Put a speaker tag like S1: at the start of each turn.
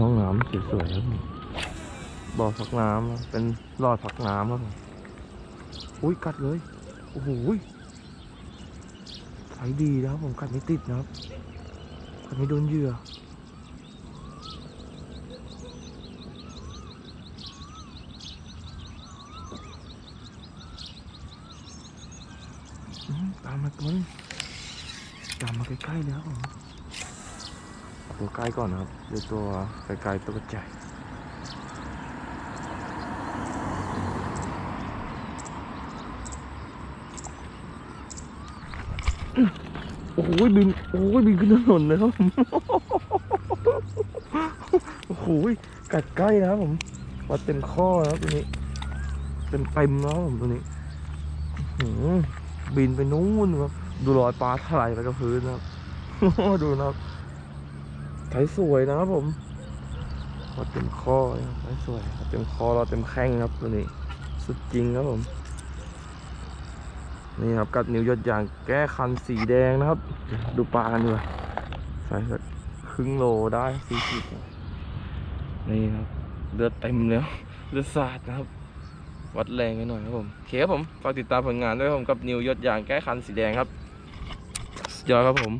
S1: ห้องน้ำสวยๆครับบ่อพักน้ำเป็นหลอดพักน้ำครับอุ้ยกัดเลย โอ้โหใช้ดีนะครับผมกัดไม่ติดนะครับกัดไม่โดนเหยื่อตามมาตัวนึงตามมาใกล้ๆเลยครับผม ตัวใกล้ก่อนนะครับดี๋ยวตัวไกลๆตัวใหญ่โอ้โหบินโอ้ยบินขึ้นถนนเลยครับผมโอ้โหกัดใกล้นะครับผมวัดเต็มข้อนะครับตัวนี้เต็มเต็มๆนะครับผมตัวนี้หบินไปนู้นครับดูรอยปลาถลายไปกับพื้นนะครับดูนะครับ ไถสวยนะครับผมวัดเต็มข้อไถสวยวัดเต็มคอราเต็มแข้งครับตัวนี้ สุดจริงครับผม นี่ครับกัดนิ้วยดยางแก้คันสีแดงนะครับ ดูปลากันด้วยใส่สักครึ่งโลได้สี่ขีดนี่ครับเลือดเต็มแล้วเลือดสาดนะครับ วัดแรงกันหน่อยครับผมโอเคครับผมฝากติดตามผลงานด้วยครับผมกับนิวยดยางแก้คันสีแดงครับยอดครับผม